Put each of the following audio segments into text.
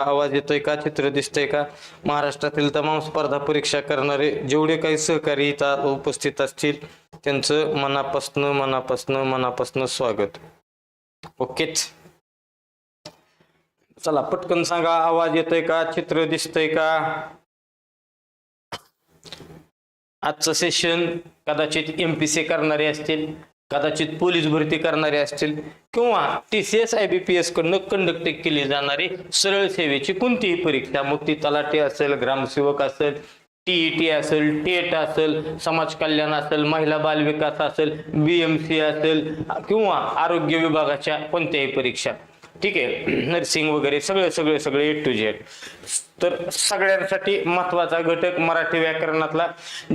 आवाज येतोय का? चित्र दिसतंय का? महाराष्ट्रातील तमाम स्पर्धा परीक्षा करणारे जेवढे काही सहकारी इथं उपस्थित असतील त्यांचं मनापासनं मनापासनं मनापासनं स्वागत. ओकेच चला पटकन सांगा आवाज येतोय का? चित्र दिसतंय का? आजचं सेशन कदाचित एम पी सी करणारे असतील. कदाचित पोलीस भरती करणारे असतील किंवा T C S I B P S कडनं कंडक्ट केली जाणारी सरळ सेवेची कोणतीही परीक्षा मग ती तलाठी असेल ग्रामसेवक असेल टीईटी असेल टेट असेल समाज कल्याण असेल महिला बालविकास असेल बी असेल बीएमसी असेल किंवा आरोग्य विभागाच्या कोणत्याही परीक्षा. ठीक आहे. नर्सिंग वगैरे सगळे सगळे सगळे एट टू झेड तर सगळ्यांसाठी महत्त्वाचा घटक मराठी व्याकरणातला.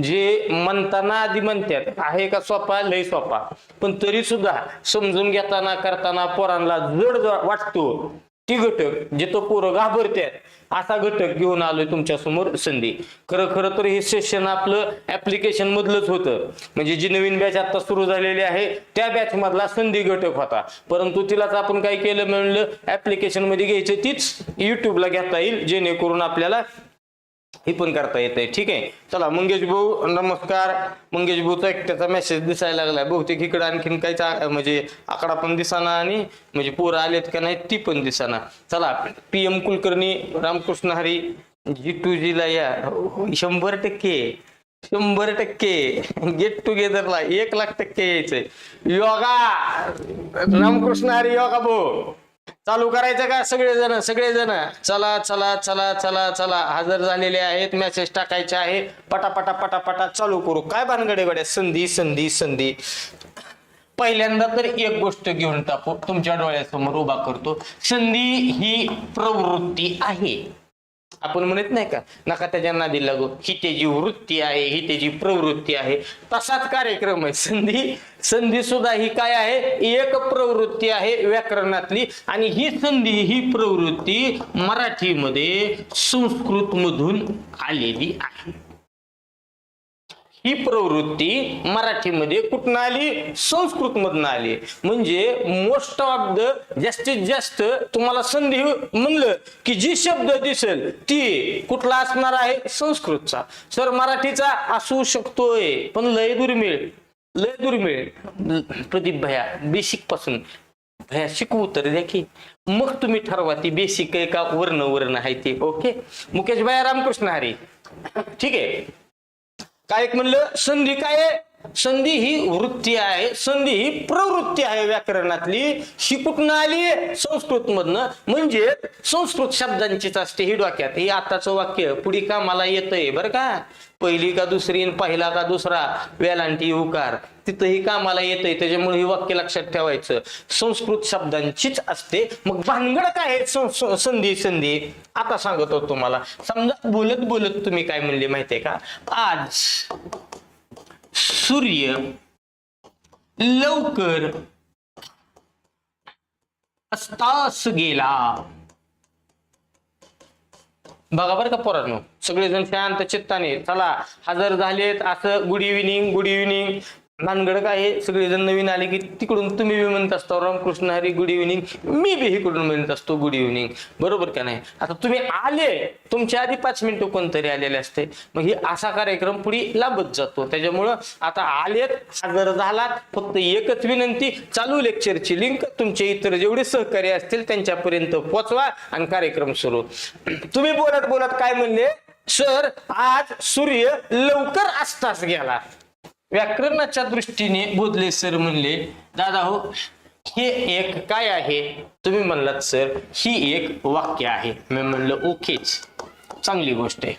जे म्हणताना आधी म्हणतात आहे का सोपा? लय सोपा. पण तरी सुद्धा समजून घेताना करताना पोरांना जड वाटतो. ती घटक जे तो पोरं घाबरतात असा घटक घेऊन आलोय तुमच्यासमोर संधी. खरं खरं तर हे सेशन आपलं ऍप्लिकेशन मधलंच होतं. म्हणजे जी नवीन बॅच आता सुरू झालेली आहे त्या बॅच मधला संधी घटक होता. परंतु तिलाच आपण काय केलं म्हणलं ऍप्लिकेशनमध्ये घ्यायचं तीच युट्यूबला घेता येईल जेणेकरून आपल्याला हे पण करता येते ठीक आहे? चला मंगेश भाऊ नमस्कार. मंगेश भाऊचा एक त्याचा मेसेज दिसायला लागलाय. बहुतेक इकडं आणखीन काही म्हणजे आकडा पण दिसाना आणि म्हणजे पोरं आलेत का नाही ती पण दिसाना. चला पी एम कुलकर्णी रामकृष्ण हरी जी टू जी ला या. शंभर टक्के शंभर टक्के. गेट टुगेदरला एक लाख टक्के यायचंय. योगा! रामकृष्ण हरी योगा भाऊ. चालू करायचं का? सगळेजण सगळेजण. चला चला चला चला चला. हजर झालेले आहेत मेसेज टाकायचे आहे. पटापटा पटापटा चालू करू. काय भानगडे गड्या? संधी संधी संधी. पहिल्यांदा तर एक गोष्ट घेऊन टाकू. तुमच्या डोळ्यासमोर उभा करतो. संधी ही प्रवृत्ती आहे. आपण म्हणत नाही का नका त्याच्या नादी लागू ही त्याची वृत्ती आहे ही त्याची प्रवृत्ती आहे. तसाच कार्यक्रम आहे. संधी संधी सुद्धा ही काय आहे? एक प्रवृत्ती आहे व्याकरणातली. आणि ही संधी ही प्रवृत्ती मराठीमध्ये संस्कृत मधून आलेली आहे. ही प्रवृत्ती मराठीमध्ये कुठून आली? संस्कृत मधून आली. म्हणजे मोस्ट ऑफ द जास्तीत जास्त तुम्हाला संधी म्हणलं की जी शब्द दिसेल ती कुठला असणार आहे? संस्कृतचा. सर मराठीचा असू शकतोय पण लय दुर्मिळ. लय दुर्मिळ. प्रदीप भया बेसिकपासून. भया शिकवू तर द्या की. मग तुम्ही ठरवा ती बेसिक आहे का? वर्ण वर्ण आहे ते. ओके मुकेश भया रामकृष्ण हरी. ठीक आहे? काय एक म्हणलं? संधी काय आहे? संधी ही वृत्ती आहे. संधी ही प्रवृत्ती आहे व्याकरणातली. ही कुठून आली? संस्कृत मधनं म्हणजे संस्कृत शब्दांचीच असते ही डोक्यात. हे आताचं वाक्य पुढे कामाला येतंय बरं का? पहिली का दुसरी पहिला का दुसरा वेलांटी उकार. तिथंही कामाला येतंय त्याच्यामुळे हे वाक्य लक्षात ठेवायचं. संस्कृत शब्दांचीच असते. मग भानगड काय आहे संधी संधी? आता सांगतो तुम्हाला. समजा बोलत बोलत तुम्ही काय म्हणले माहितीये का? आज सूर्य लवकर अस्तास गेला. बघा बरं का पोरांनो. सगळेजण शांत चित्ताने चला हजर झालेत असं गुड इव्हिनिंग गुड इव्हिनिंग भानगड काय आहे. सगळेजण नवीन आले की तिकडून तुम्ही बी म्हणत असता रामकृष्ण हरी गुड इव्हिनिंग मी बी इकडून म्हणत असतो गुड इव्हिनिंग बरोबर का नाही? आता तुम्ही आले तुमच्या आधी पाच मिनिटं कोणतरी आलेले असते. मग ही असा कार्यक्रम पुढे लाभत जातो. त्याच्यामुळं आता आलेत हजर झालात फक्त एकच विनंती चालू लेक्चरची लिंक तुमचे इतर जेवढे सहकारी असतील त्यांच्यापर्यंत पोचवा आणि कार्यक्रम सुरू. तुम्ही बोलत बोलत काय म्हणले? सर आज सूर्य लवकर असताच गेला. व्याकरणाच्या दृष्टीने बोधले सर म्हणले दादा हो हे एक काय आहे? तुम्ही म्हणलात सर ही एक वाक्य आहे. मी म्हणलं ओकेच चांगली गोष्ट आहे.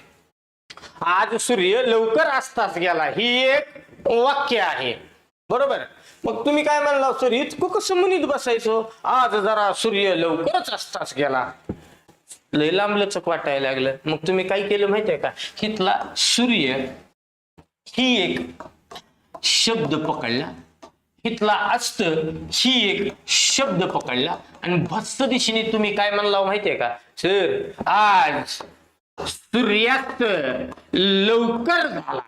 आज सूर्य लवकर असताच गेला ही एक वाक्य आहे. बरोबर. मग तुम्ही काय म्हणला सर इतकं कसं म्हणत बसायचो? आज जरा सूर्य लवकरच असताच गेला. लय लांबलचक वाटायला लागलं. मग तुम्ही काय केलं माहितीये का? हितला सूर्य ही एक शब्द पकडला. इथला अस्त ही एक शब्द पकडला. आणि भस्त दिशेने तुम्ही काय म्हणला माहितीये का? सर आज सूर्यास्त लवकर झाला.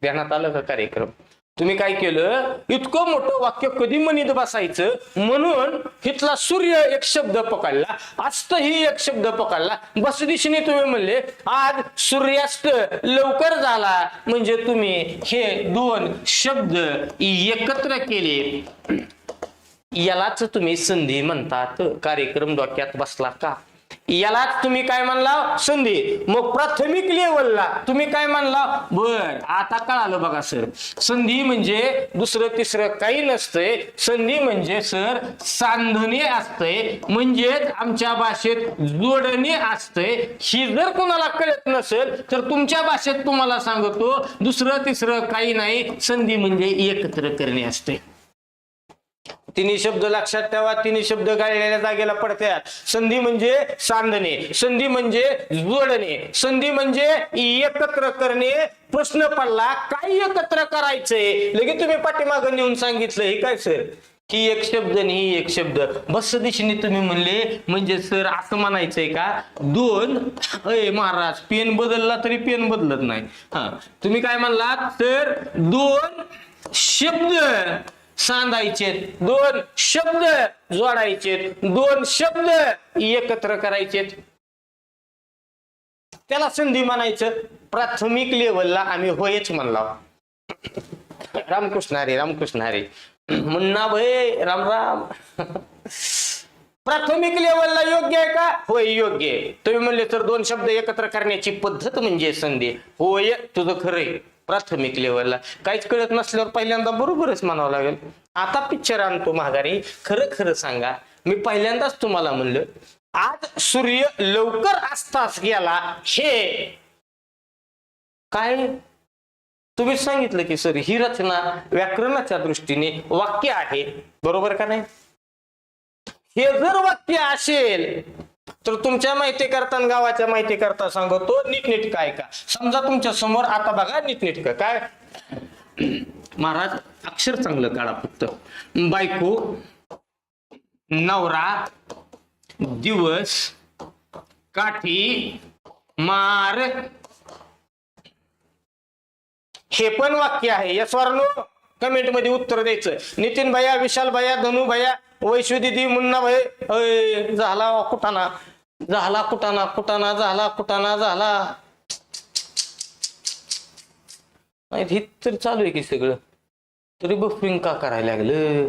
ध्यानात आलं का कार्यक्रम? तुम्ही काय केलं? इतकं मोठं वाक्य कधी मनीत बसायचं? म्हणून हितला सूर्य एक शब्द पकडला. अस्त ही एक शब्द पकडला. बस दिशेने तुम्ही म्हणले आज सूर्यास्त लवकर झाला. म्हणजे तुम्ही हे दोन शब्द एकत्र केले. यालाच तुम्ही संधी म्हणतात. कार्यक्रम डोक्यात बसला का? यालाच तुम्ही काय म्हणला? संधी. मग प्राथमिक लेवलला तुम्ही काय म्हणला? बर आता कळालं बघा सर. संधी म्हणजे दुसरं तिसरं काही नसतंय. संधी म्हणजे सर सांधणे असतंय. म्हणजेच आमच्या भाषेत जोडणे असतंय. ही जर कोणाला कळत नसेल तर तुमच्या भाषेत तुम्हाला सांगतो दुसरं तिसरं काही नाही. संधी म्हणजे एकत्र करणे असते तिन्ही शब्द लक्षात ठेवा तिन्ही शब्द गाळलेल्या जागेला पडतात संधी म्हणजे सांधणे संधी म्हणजे जोडणे संधी म्हणजे एकत्र करणे. प्रश्न पडला काय एकत्र करायचंय लगेच तुम्ही पाठीमागं नेऊन सांगितलं हे काय सर? ही एक शब्द आणि ही एक शब्द. बस दिशेने तुम्ही म्हणले म्हणजे सर असं म्हणायचंय का? दोन अय महाराज पेन बदलला तरी पेन बदलत नाही. हा तुम्ही काय म्हणलात? तर दोन शब्द. सांधायचे दोन शब्द जोडायचे दोन शब्द एकत्र करायचे. त्याला संधी म्हणायचं प्राथमिक लेवलला आम्ही होयच म्हणला रामकृष्ण हरे रामकृष्ण हरे. मुन्ना भय राम राम. प्राथमिक लेवलला योग्य आहे का? होय योग्य आहे. तुम्ही म्हणले तर दोन शब्द एकत्र करण्याची पद्धत म्हणजे संधी. होय तुझं खरंय प्राथमिक लेवलला काहीच कळत नसल्यावर पहिल्यांदा बरोबरच म्हणावं लागेल. आता पिक्चर आणतो माघारी. खरं खरं सांगा. मी पहिल्यांदाच तुम्हाला म्हणलं आज सूर्य लवकर असताच गेला. हे! काय? तुम्ही सांगितलं की सर ही रचना व्याकरणाच्या दृष्टीने वाक्य आहे. बरोबर का नाही? हे जर वाक्य असेल तर तुमच्या माहिती करता आणि गावाच्या माहिती करता सांगतो नीटनीट काय का? समजा तुमच्यासमोर आता बघा नीटनीट का? काय? महाराज अक्षर चांगलं काढा फक्त. बायको नवरा दिवस काठी मार. हे पण वाक्य आहे. या स्वर्ण कमेंटमध्ये उत्तर द्यायचं. नितीन भैया विशाल भैया धनु भैया वैश्वी दिदी मुन्ना भाई अय, झाला कुटाणा झाला कुटाणा कुटाणा झाला कुटाणा झाला. नाही हे तर चालू आहे की सगळं. तरी बफिंग का करायला लागलं?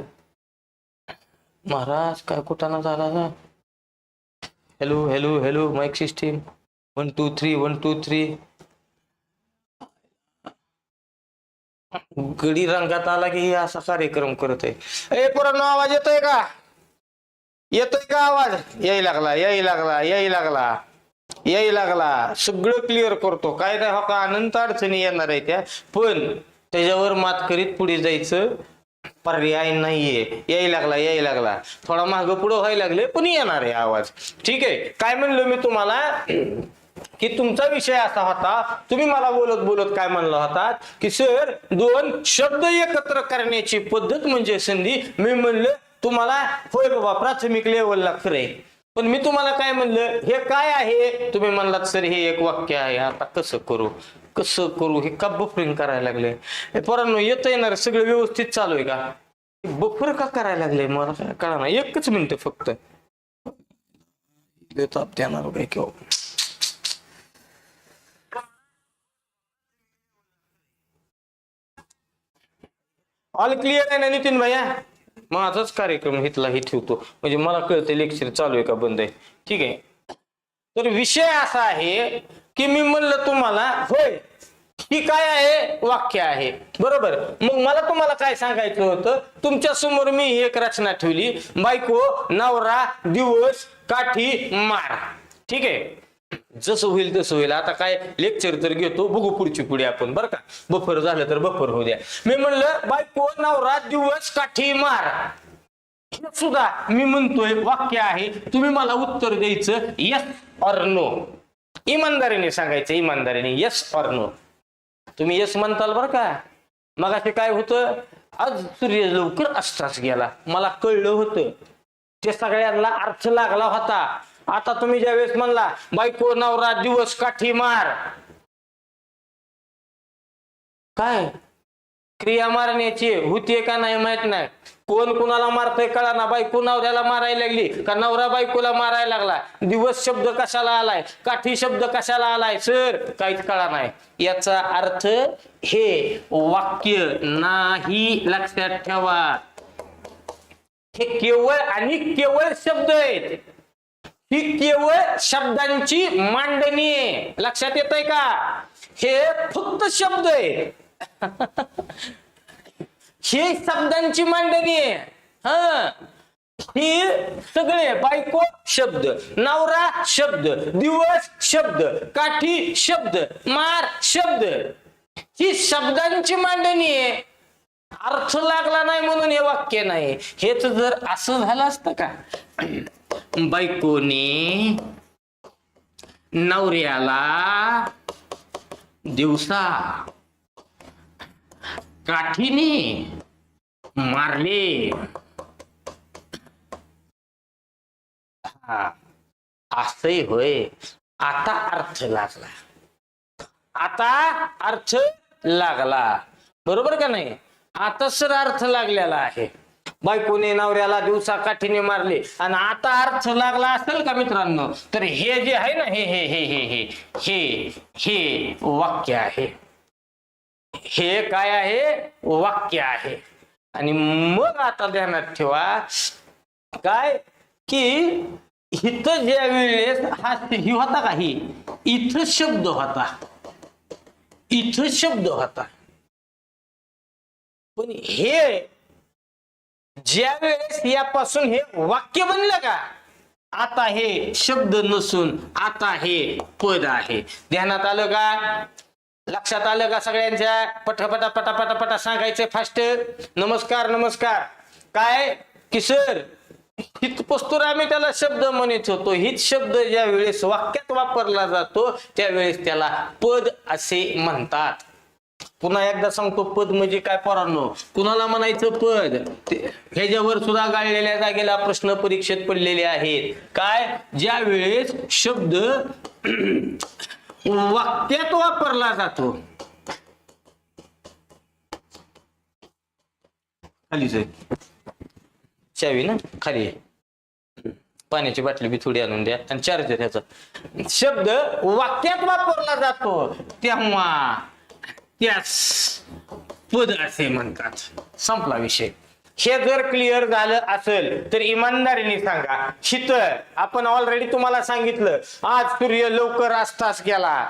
महाराज काय कुटाणा झाला ना hello hello hello mike system one two three one two three गडी रंगात आला की हे असा कार्यक्रम करत आहे. ए पोरांनो आवाज येतोय का? येतोय का आवाज? याय लागला यायला लागला याय लागला याय लागला. सगळं क्लिअर करतो. काय नाही हो का? अनंत अडचणी येणार आहे त्या. पण त्याच्यावर मात करीत पुढे जायचं पर्याय नाहीये. याय लागला याय लागला. थोडा मागं पुढं व्हायला लागले पण येणार आहे आवाज. ठीक आहे. काय म्हणलो मी तुम्हाला? की तुमचा विषय असा होता तुम्ही मला बोलत बोलत काय म्हणला होता की सर दोन शब्द एकत्र करण्याची पद्धत म्हणजे संधी मी म्हणलं तुम्हाला होय बाबा प्राथमिक लेवलला खरे पण मी तुम्हाला काय म्हणलं हे काय आहे? तुम्ही म्हणलात सर हे एक वाक्य आहे आता कसं करू? कसं करू? हे का बफरिंग करायला लागले? हे पोरांनो येत येणार सगळं व्यवस्थित चालू आहे का? बफर का करायला लागले? मला काय कळणार एकच मिनिट फक्त. देतो देणार ऑल क्लिअर आहे ना नितीन भैया माझाच कार्यक्रम इथला हे ठेवतो. म्हणजे मला कळतं लेक्चर चालू आहे का बंद आहे? ठीक आहे. तर विषय असा आहे की मी म्हणलं तुम्हाला होय ही काय आहे? वाक्य आहे. बरोबर? मग मला तुम्हाला काय सांगायचं होतं? तुमच्यासमोर मी एक रचना ठेवली. बायको नवरा दिवस काठी मार. ठीक आहे? जसं होईल तसं होईल. आता काय लेक्चर तर घेतो बघू पुढची पुढे आपण बरं का? बफर झालं तर बफर होऊ द्या. मी म्हणलं बायको नवरा दिवस काठी मार. हे सुद्धा मी म्हणतोय वाक्य आहे तुम्ही मला उत्तर द्यायचं यस ऑर नो इमानदारीने सांगायचं इमानदारीने यस ऑर नो तुम्ही यस म्हणताल बरं का? मग काय होतं? आज सूर्य लवकर असताच गेला. मला कळलं होतं. ते सगळ्यांना अर्थ लागला होता. आता तुम्ही ज्यावेळेस म्हणला बायको नवरा दिवस काठी मार. काय? क्रिया मारण्याची होतीये का नाही माहीत नाही. कोण कुणाला मारतय कळा ना. बायको नवऱ्याला मारायला लागली का नवरा बायकोला मारायला लागला? दिवस शब्द कशाला आलाय? काठी शब्द कशाला आलाय? सर काहीच कळा नाही. याचा अर्थ हे वाक्य नाही लक्षात ठेवा. हे केवळ आणि केवळ शब्द आहेत. ही केवळ शब्दांची मांडणी आहे. लक्षात येत आहे का? हे फक्त शब्द आहे. हे शब्दांची मांडणी आहे. हा. ही सगळे बायको शब्द नवरा शब्द दिवस शब्द काठी शब्द मार शब्द ही शब्दांची मांडणी आहे. अर्थ लागला नाही म्हणून हे वाक्य नाही. हेच जर असं झालं असतं का? बायकोने नवऱ्याला दिवसा काठीने मारले. हा असंही होय. आता अर्थ लागला. आता अर्थ लागला. बरोबर का नाही? आता सर अर्थ लागलेला आहे. बायकोने नवऱ्याला दिवसा काठीने मारले. आणि आता अर्थ लागला असेल का मित्रांनो? तर हे जे आहे ना हे हे हे हे हे हे हे वाक्य आहे. हे काय आहे? वाक्य आहे. आणि मग आता ध्यानात ठेवा. काय? की इथं ज्या वेळेस हा ही होता का? ही? इथं शब्द होता. इथं शब्द होता. पण हे ज्या वेळेस यापासून हे वाक्य बनलं का आता हे शब्द नसून आता हे पद आहे. ध्यानात आलं का? लक्षात आलं का सगळ्यांच्या? पटापटा पटापटा पटा सांगायचं फास्ट नमस्कार नमस्कार. काय? की सर हित आम्ही त्याला शब्द म्हणत होतो. हित शब्द ज्या वेळेस वाक्यात वापरला जातो त्यावेळेस त्याला पद असे म्हणतात. पुन्हा एकदा सांगतो पद म्हणजे काय पोरांनो? कुणाला म्हणायचं पद? ह्याच्यावर सुद्धा गाळलेल्या जागेला प्रश्न परीक्षेत पडलेले आहेत. काय? ज्या वेळेस शब्द वाक्यात वापरला जातो. खालीच आहे चावी ना? खाली आहे पाण्याची बाटली बी थोडी आणून द्या. आणि चार्जर ह्याचा. शब्द वाक्यात वापरला जातो. तेव्हा त्यास पद असे म्हणतात. संपला विषय. हे जर क्लिअर झालं असेल तर इमानदारीने सांगा. शीतळ आपण ऑलरेडी तुम्हाला सांगितलं आज सूर्य लवकर असताच गेला.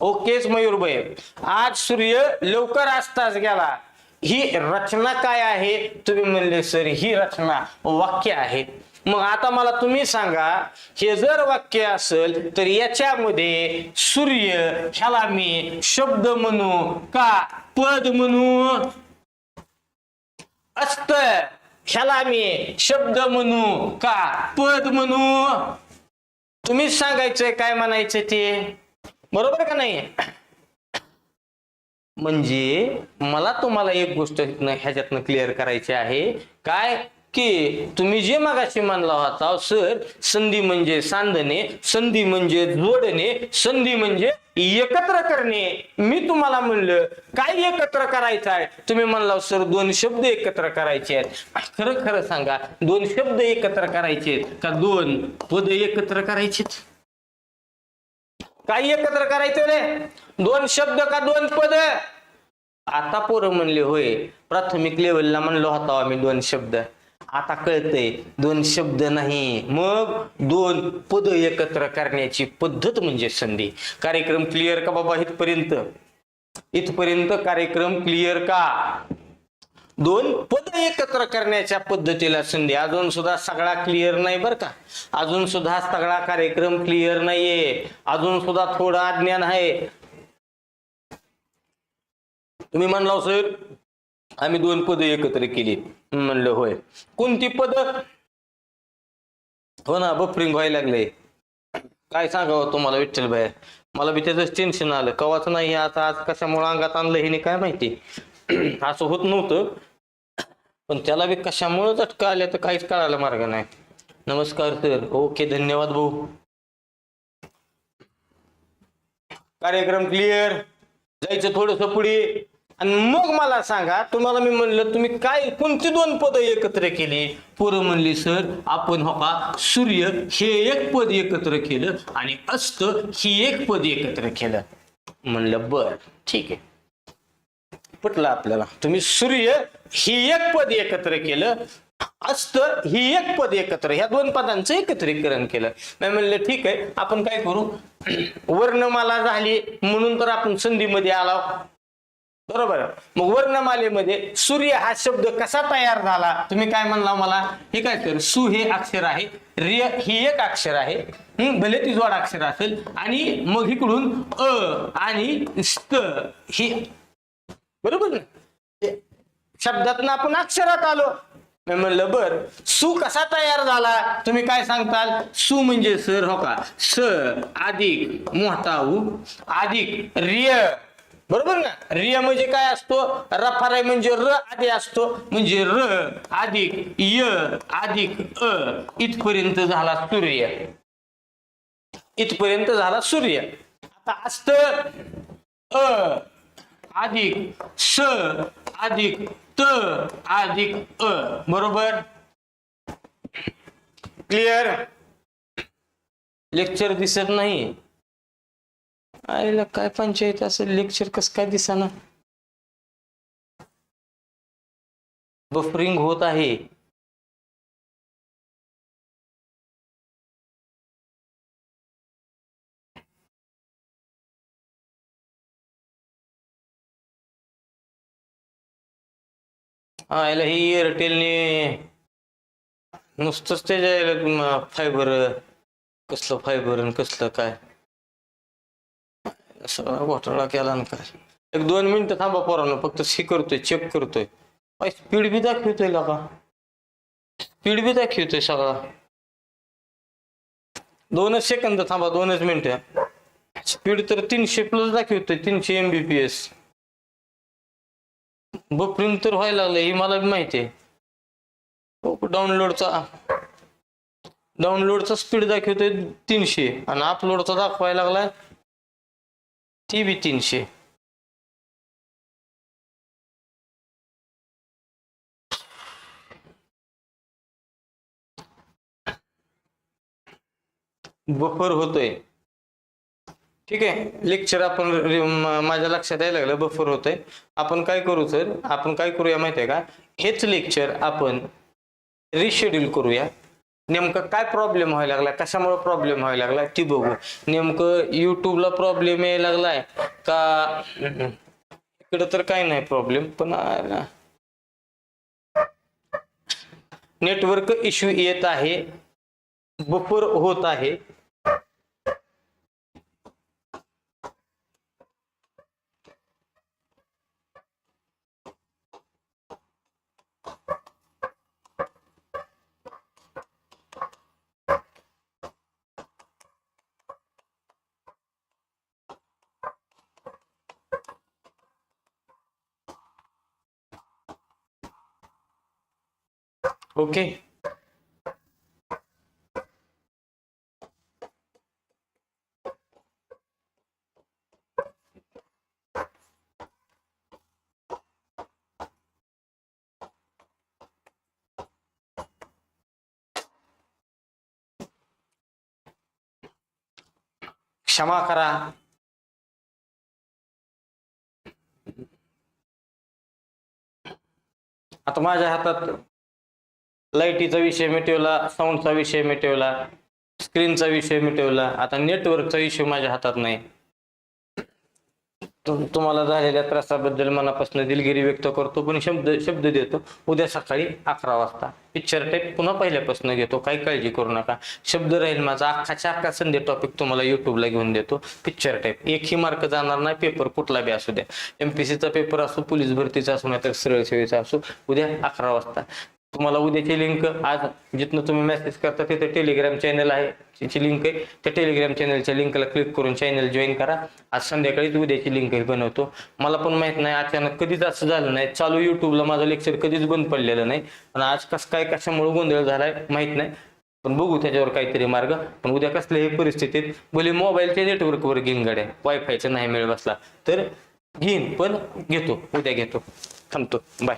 ओकेच मयूरभाई आज सूर्य लवकर असताच गेला. ही रचना काय आहे? तुम्ही म्हणले सर ही रचना वाक्य आहे. मग आता मला तुम्ही सांगा हे जर वाक्य असेल तर याच्यामध्ये सूर्य ह्याला मी शब्द म्हणू का पद म्हणू? असत ह्याला मी शब्द म्हणू का पद म्हणू? तुम्हीच सांगायचंय काय म्हणायचं ते? बरोबर का नाही? म्हणजे मला तुम्हाला एक गोष्ट ह्याच्यातनं क्लिअर करायची आहे. काय? की तुम्ही जे मागाशी मानला होता सर संधी म्हणजे सांधणे संधी म्हणजे जोडणे संधी म्हणजे एकत्र करणे. मी तुम्हाला म्हणलं काय एकत्र करायचं आहे? तुम्ही म्हणला सर दोन शब्द एकत्र करायचे आहेत. खरं खरं सांगा दोन शब्द एकत्र करायचे आहेत का दोन पद एकत्र करायचेत काय एकत्र करायचं रे? दोन शब्द का दोन पद? आता पोरं म्हणले होय प्राथमिक लेवलला म्हणलो होता आम्ही दोन शब्द. आता कळतंय दोन शब्द नाही मग दोन पद एकत्र करण्याची पद्धत म्हणजे संधी. कार्यक्रम क्लिअर का बाबा इथपर्यंत? इथपर्यंत कार्यक्रम क्लिअर का? दोन पद एकत्र करण्याच्या पद्धतीला संधी. अजून सुद्धा सगळा क्लिअर नाही बरं का. अजून सुद्धा सगळा कार्यक्रम क्लिअर नाहीये. अजून सुद्धा थोडं अज्ञान आहे. तुम्ही म्हणला सर आम्ही दोन पद एकत्र केली. म्हणलं होय. कोणती पद? हो ना बफरिंग व्हायला लागले काय सांगावं तुम्हाला विठ्ठल भाई? मला बी त्याच टेन्शन आलं. कवाच नाही आता आज कशामुळे अंगात आणलं हे नाही काय माहिती? असं होत नव्हतं. पण त्याला बी कशामुळे झटका आल्या तर काहीच कळायला मार्ग नाही. नमस्कार सर. ओके धन्यवाद भाऊ. कार्यक्रम क्लिअर जायचं थोडस पुढे. आणि मग मला सांगा तुम्हाला मी म्हणलं तुम्ही काय कोणती दोन पद एकत्र केली? पोरं म्हणली सर आपण हो का सूर्य हे एक पद एकत्र केलं आणि अस्त ही एक पद एकत्र केलं. म्हणलं बर ठीक आहे. पटलं आपल्याला. तुम्ही सूर्य ही एक पद एकत्र केलं अस्त ही एक पद एकत्र ह्या दोन पदांचं एकत्रीकरण केलं. नाही म्हणलं ठीक आहे आपण काय करू? वर्णमाला झाली म्हणून तर आपण संधीमध्ये आलो बरोबर. मग वर्णमालेमध्ये सूर्य हा शब्द कसा तयार झाला? तुम्ही काय म्हणला मला? हे काय तर सु हे अक्षर आहे रिय ही एक अक्षर आहे. भले ती जोड अक्षर असेल. आणि मग इकडून अ आणि स्त ही बरोबर? ना शब्दातून आपण अक्षरात आलो. मी म्हणलं बर. सु कसा तयार झाला? तुम्ही काय सांगताल? सु म्हणजे सर हो का? स अधिक मोठा उ अधिक रिय. बरोबर ना? रिय म्हणजे काय असतो? रफाराय म्हणजे र आधी असतो म्हणजे र अधिक य अधिक अ. इथपर्यंत झाला सूर्य. इथपर्यंत झाला सूर्य. आता असत अ अधिक स अधिक त अधिक अ. बरोबर? क्लिअर लेक्चर दिसत नाही. आईला काय पंचायत असेल लेक्चर कस काय दिसाना बफरिंग होत आहे आयला ही एअरटेलने नुसतंच त्याच्या फायबर कसलं फायबर आणि कसलं काय सगळा घोटाळा केला ना काय? एक दोन मिनिटं थांबा पोरानं फक्त सी करतोय चेक करतोय. स्पीड बी दाखवतोय लागा स्पीड बी दाखवतोय सगळा. दोनच सेकंद थांबा दोनच मिनिटं. स्पीड तर तीनशे प्लस दाखवतोय तीनशे एमबीपीएस बफरिंग तर व्हायला लागलं ही मला माहिती आहे. डाउनलोडचा डाउनलोडचा स्पीड दाखवतोय तीनशे. आणि अपलोडचा दाखवायला लागलाय ती व्ही तीनशे. बफर होतोय. ठीक आहे लेक्चर आपण माझ्या लक्षात यायला लागलं बफर होतंय. आपण काय करू सर आपण काय करूया माहितीये का? हेच लेक्चर आपण रिशेड्यूल करूया. नेमकं काय प्रॉब्लेम व्हायला लागला कशामुळे प्रॉब्लेम व्हायला लागला ती बघू. नेमकं युट्यूबला प्रॉब्लेम यायला लागलाय का? इकडं तर काही नाही प्रॉब्लेम पण नेटवर्क इश्यू येत आहे. बफर होत आहे. ओके क्षमा करा आता माझ्या हातात लाईटीचा विषय मिटवला साऊंडचा विषय मिटवला स्क्रीनचा विषय मिटवला. आता नेटवर्कचा विषय माझ्या हातात नाही. तुम्हाला झालेल्या त्रासाबद्दल मनापासून दिलगिरी व्यक्त करतो पण शब्द शब्द देतो. उद्या सकाळी अकरा वाजता. पिक्चर टाईप पुन्हा पहिल्यापासून घेतो. काही काळजी करू नका. शब्द राहील माझा. अख्खाच्या अख्खा संधी टॉपिक तुम्हाला युट्यूबला घेऊन देतो. पिक्चर टाईप एकही मार्क जाणार नाही. पेपर कुठला बी असू द्या. एमपीसीचा पेपर असो पोलीस भरतीचा असो नाही तर सरळ सेवेचा असो उद्या अकरा वाजता. तुम्हाला उद्याची लिंक आज जिथनं तुम्ही मेसेज करता तिथे टेलिग्राम चॅनल आहे. त्याची लिंक आहे. त्या टेलिग्राम चॅनलच्या लिंकला क्लिक करून चॅनल जॉईन करा. आज संध्याकाळीच उद्याची लिंक बनवतो. मला पण माहीत नाही अचानक कधीच असं झालं नाही. चालू युट्यूबला माझं लेक्चर कधीच बंद पडलेलं नाही. पण आज कसं काय कशामुळे गोंधळ झालाय माहीत नाही. पण बघू त्याच्यावर काहीतरी मार्ग. पण उद्या कसल्याही परिस्थितीत भले मोबाईलच्या नेटवर्कवर घेईन गाड्या. वायफायचा नाही मिळ बसला तर घेईन पण घेतो. उद्या घेतो. थांबतो. बाय